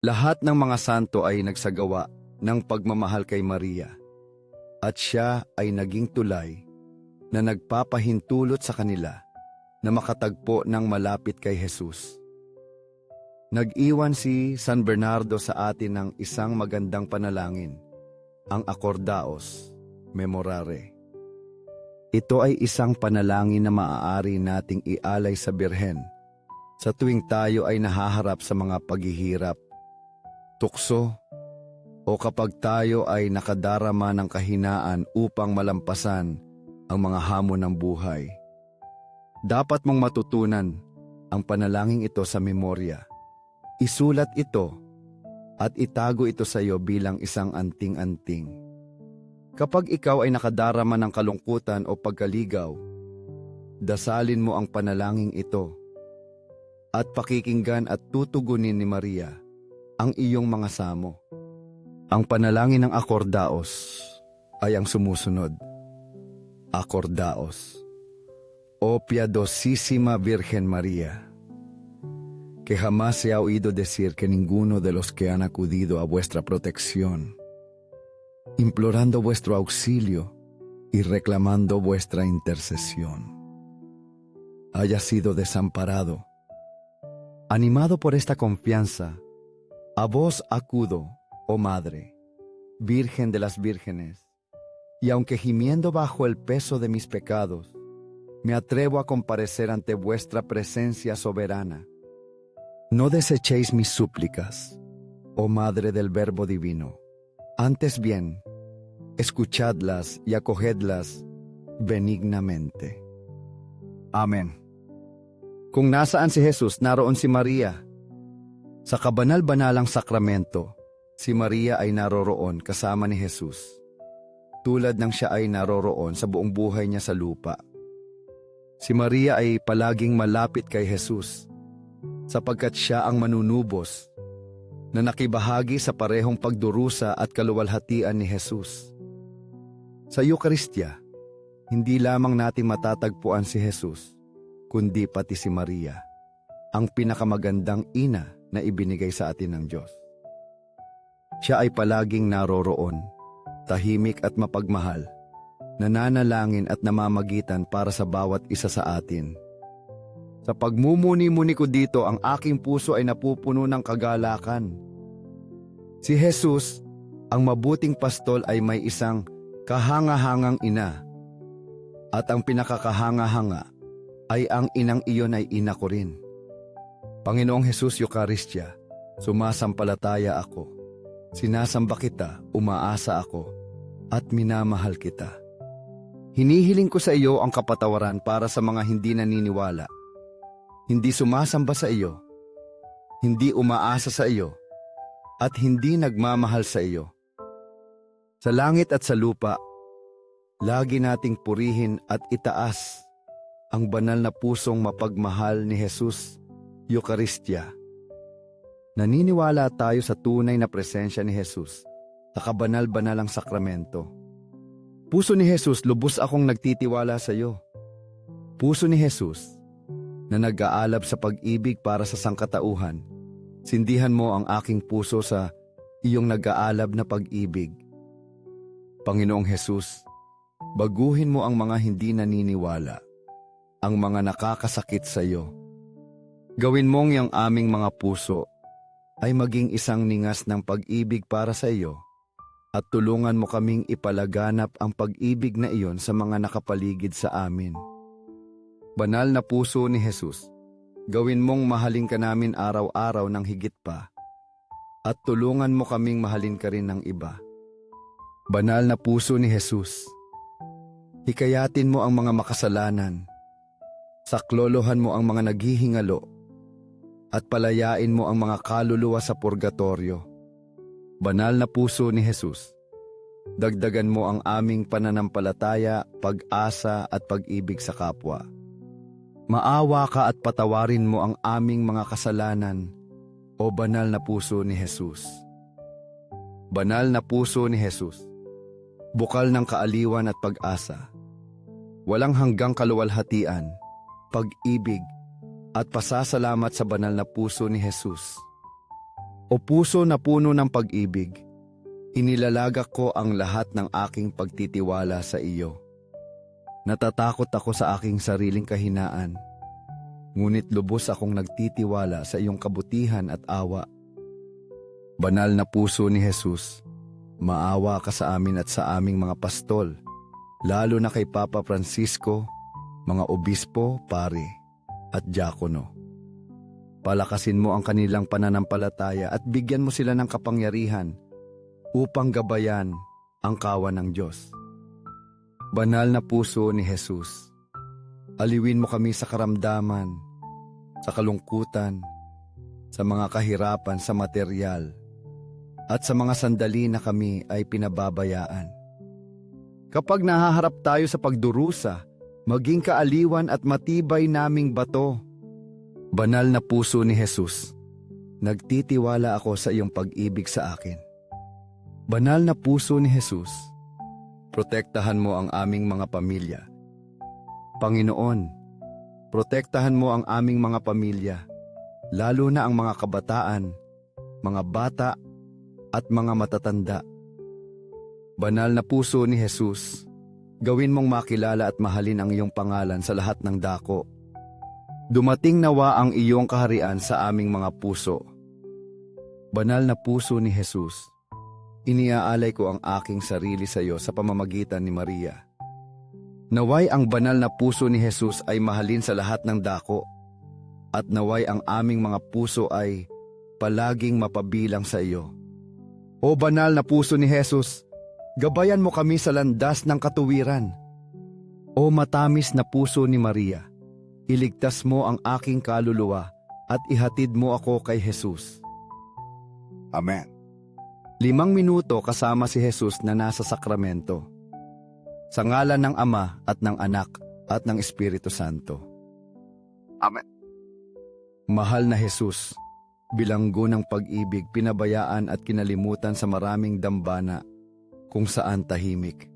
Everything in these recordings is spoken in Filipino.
Lahat ng mga santo ay nagsagawa ng pagmamahal kay Maria at siya ay naging tulay na nagpapahintulot sa kanila na makatagpo ng malapit kay Jesus. Nag-iwan si San Bernardo sa atin ng isang magandang panalangin, ang Acordaos Memorare. Ito ay isang panalangin na maaari nating ialay sa Birhen sa tuwing tayo ay nahaharap sa mga paghihirap, tukso, o kapag tayo ay nakadarama ng kahinaan upang malampasan ang mga hamon ng buhay. Dapat mong matutunan ang panalangin ito sa memorya. Isulat ito at itago ito sa iyo bilang isang anting-anting. Kapag ikaw ay nakadarama ng kalungkutan o pagkaligaw, dasalin mo ang panalangin ito at pakikinggan at tutugunin ni Maria ang iyong mga samo. Ang panalangin ng Acordaos ay ang sumusunod. Acordaos. O piadosísima Virgen María, que jamás se ha oído decir que ninguno de los que han acudido a vuestra protección, implorando vuestro auxilio y reclamando vuestra intercesión, haya sido desamparado. Animado por esta confianza, a vos acudo, oh Madre, Virgen de las Vírgenes, y aunque gimiendo bajo el peso de mis pecados, me atrevo a comparecer ante vuestra presencia soberana. No desechéis mis súplicas, oh Madre del Verbo Divino. Antes bien, escuchadlas y acogedlas benignamente. Amen. Kung nasaan si Jesus, naroon si. Sa kabanal-banalang sakramento, si Maria ay naroroon kasama ni Jesus. Tulad ng siya ay naroroon sa buong buhay niya sa lupa. Si Maria ay palaging malapit kay Jesus sapagkat siya ang manunubos na nakibahagi sa parehong pagdurusa at kaluwalhatian ni Jesus. Sa Eukaristya, hindi lamang natin matatagpuan si Jesus, kundi pati si Maria, ang pinakamagandang ina na ibinigay sa atin ng Diyos. Siya ay palaging naroroon, tahimik at mapagmahal, nananalangin at namamagitan para sa bawat isa sa atin. Sa pagmumuni-muni ko dito, ang aking puso ay napupuno ng kagalakan. Si Jesus, ang mabuting pastol ay may isang kahangahangang ina. At ang pinakakahanga-hanga ay ang inang iyon ay ina ko rin. Panginoong Jesus Eucharistia, sumasampalataya ako. Sinasamba kita, umaasa ako, at minamahal kita. Hinihiling ko sa iyo ang kapatawaran para sa mga hindi naniniwala. Hindi sumasamba sa iyo, hindi umaasa sa iyo, at hindi nagmamahal sa iyo. Sa langit at sa lupa, lagi nating purihin at itaas ang banal na pusong mapagmahal ni Jesus, Eucharistia. Naniniwala tayo sa tunay na presensya ni Jesus sa kabanal-banalang sakramento. Puso ni Jesus, lubos akong nagtitiwala sa iyo. Puso ni Jesus, na nag-aalab sa pag-ibig para sa sangkatauhan, sindihan mo ang aking puso sa iyong nag-aalab na pag-ibig. Panginoong Jesus, baguhin mo ang mga hindi naniniwala, ang mga nakakasakit sa iyo. Gawin mong yung aming mga puso ay maging isang ningas ng pag-ibig para sa iyo at tulungan mo kaming ipalaganap ang pag-ibig na iyon sa mga nakapaligid sa amin. Banal na puso ni Jesus, gawin mong mahalin ka namin araw-araw ng higit pa at tulungan mo kaming mahalin ka rin ng iba. Banal na puso ni Jesus, hikayatin mo ang mga makasalanan, saklolohan mo ang mga naghihingalo, at palayain mo ang mga kaluluwa sa purgatorio. Banal na puso ni Jesus, dagdagan mo ang aming pananampalataya, pag-asa at pag-ibig sa kapwa. Maawa ka at patawarin mo ang aming mga kasalanan, o banal na puso ni Jesus. Banal na puso ni Jesus, bukal ng kaaliwan at pag-asa, walang hanggang kaluwalhatian, pag-ibig, at pasasalamat sa banal na puso ni Jesus. O puso na puno ng pag-ibig, inilalagak ko ang lahat ng aking pagtitiwala sa iyo. Natatakot ako sa aking sariling kahinaan, ngunit lubos akong nagtitiwala sa iyong kabutihan at awa. Banal na puso ni Jesus, maawa ka sa amin at sa aming mga pastol, lalo na kay Papa Francisco, mga obispo, pare, at diakono. Palakasin mo ang kanilang pananampalataya at bigyan mo sila ng kapangyarihan upang gabayan ang kawan ng Diyos. Banal na puso ni Jesus, aliwin mo kami sa karamdaman, sa kalungkutan, sa mga kahirapan sa material, at sa mga sandali na kami ay pinababayaan. Kapag nahaharap tayo sa pagdurusa, maging kaaliwan at matibay naming bato. Banal na puso ni Jesus, nagtitiwala ako sa iyong pag-ibig sa akin. Banal na puso ni Jesus, protektahan mo ang aming mga pamilya. Panginoon, protektahan mo ang aming mga pamilya, lalo na ang mga kabataan, mga bata at mga matatanda. Banal na puso ni Jesus, gawin mong makilala at mahalin ang iyong pangalan sa lahat ng dako. Dumating nawa ang iyong kaharian sa aming mga puso. Banal na puso ni Jesus, iniaalay ko ang aking sarili sa iyo sa pamamagitan ni Maria. Naway ang banal na puso ni Jesus ay mahalin sa lahat ng dako, at naway ang aming mga puso ay palaging mapabilang sa iyo. O banal na puso ni Jesus, gabayan mo kami sa landas ng katuwiran. O matamis na puso ni Maria, iligtas mo ang aking kaluluwa at ihatid mo ako kay Jesus. Amen. Limang minuto kasama si Jesus na nasa sakramento. Sa ngalan ng Ama at ng Anak at ng Espiritu Santo. Amen. Mahal na Jesus, bilanggo ng pag-ibig, pinabayaan at kinalimutan sa maraming dambana kung saan tahimik.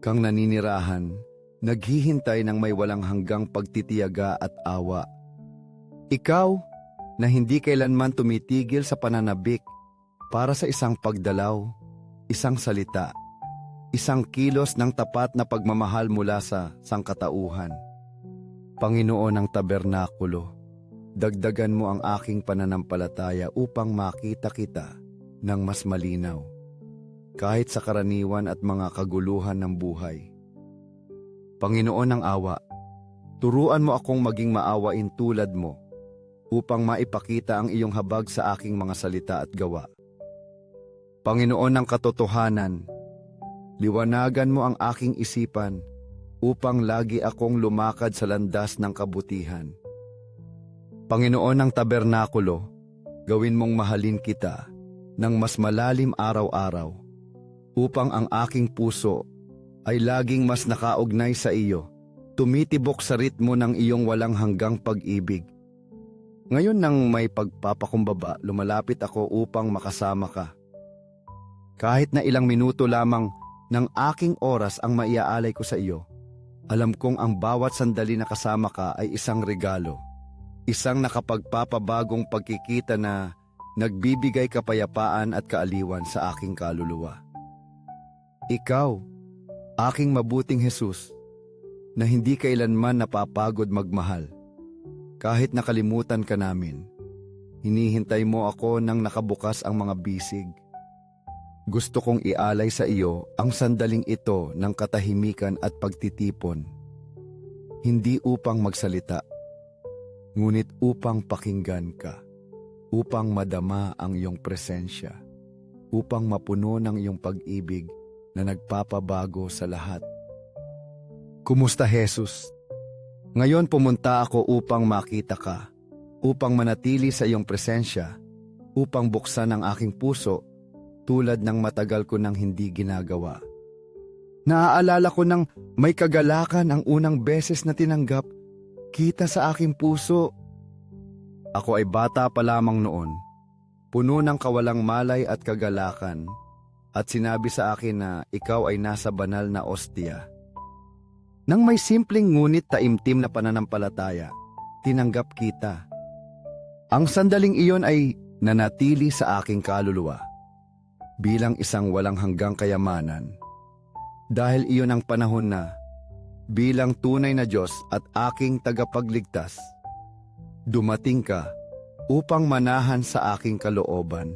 Kang naninirahan, naghihintay ng may walang hanggang pagtitiyaga at awa. Ikaw na hindi kailanman tumitigil sa pananabik para sa isang pagdalaw, isang salita, isang kilos ng tapat na pagmamahal mula sa sangkatauhan. Panginoon ng tabernakulo, dagdagan mo ang aking pananampalataya upang makita kita ng mas malinaw, kahit sa karaniwan at mga kaguluhan ng buhay. Panginoon ng awa, turuan mo akong maging maawain tulad mo upang maipakita ang iyong habag sa aking mga salita at gawa. Panginoon ng katotohanan, liwanagan mo ang aking isipan upang lagi akong lumakad sa landas ng kabutihan. Panginoon ng tabernakulo, gawin mong mahalin kita ng mas malalim araw-araw upang ang aking puso ay laging mas nakaugnay sa iyo, tumitibok sa ritmo ng iyong walang hanggang pag-ibig. Ngayon nang may pagpapakumbaba, lumalapit ako upang makasama ka. Kahit na ilang minuto lamang ng aking oras ang maiaalay ko sa iyo, alam kong ang bawat sandali na kasama ka ay isang regalo. Isang nakapagpapabagong pagkikita na nagbibigay kapayapaan at kaaliwan sa aking kaluluwa. Ikaw, aking mabuting Jesus, na hindi kailanman napapagod magmahal. Kahit nakalimutan ka namin, hinihintay mo ako nang nakabukas ang mga bisig. Gusto kong ialay sa iyo ang sandaling ito ng katahimikan at pagtitipon. Hindi upang magsalita, ngunit upang pakinggan ka, upang madama ang iyong presensya, upang mapuno ng iyong pag-ibig na nagpapabago sa lahat. Kumusta Jesus? Ngayon pumunta ako upang makita ka, upang manatili sa iyong presensya, upang buksan ang aking puso tulad ng matagal ko nang hindi ginagawa. Naaalala ko nang may kagalakan ang unang beses na tinanggap kita sa aking puso. Ako ay bata pa lamang noon, puno ng kawalang malay at kagalakan, at sinabi sa akin na ikaw ay nasa banal na ostia. Nang may simpleng ngunit taimtim na pananampalataya, tinanggap kita. Ang sandaling iyon ay nanatili sa aking kaluluwa bilang isang walang hanggang kayamanan dahil iyon ang panahon na bilang tunay na Diyos at aking tagapagligtas, dumating ka upang manahan sa aking kalooban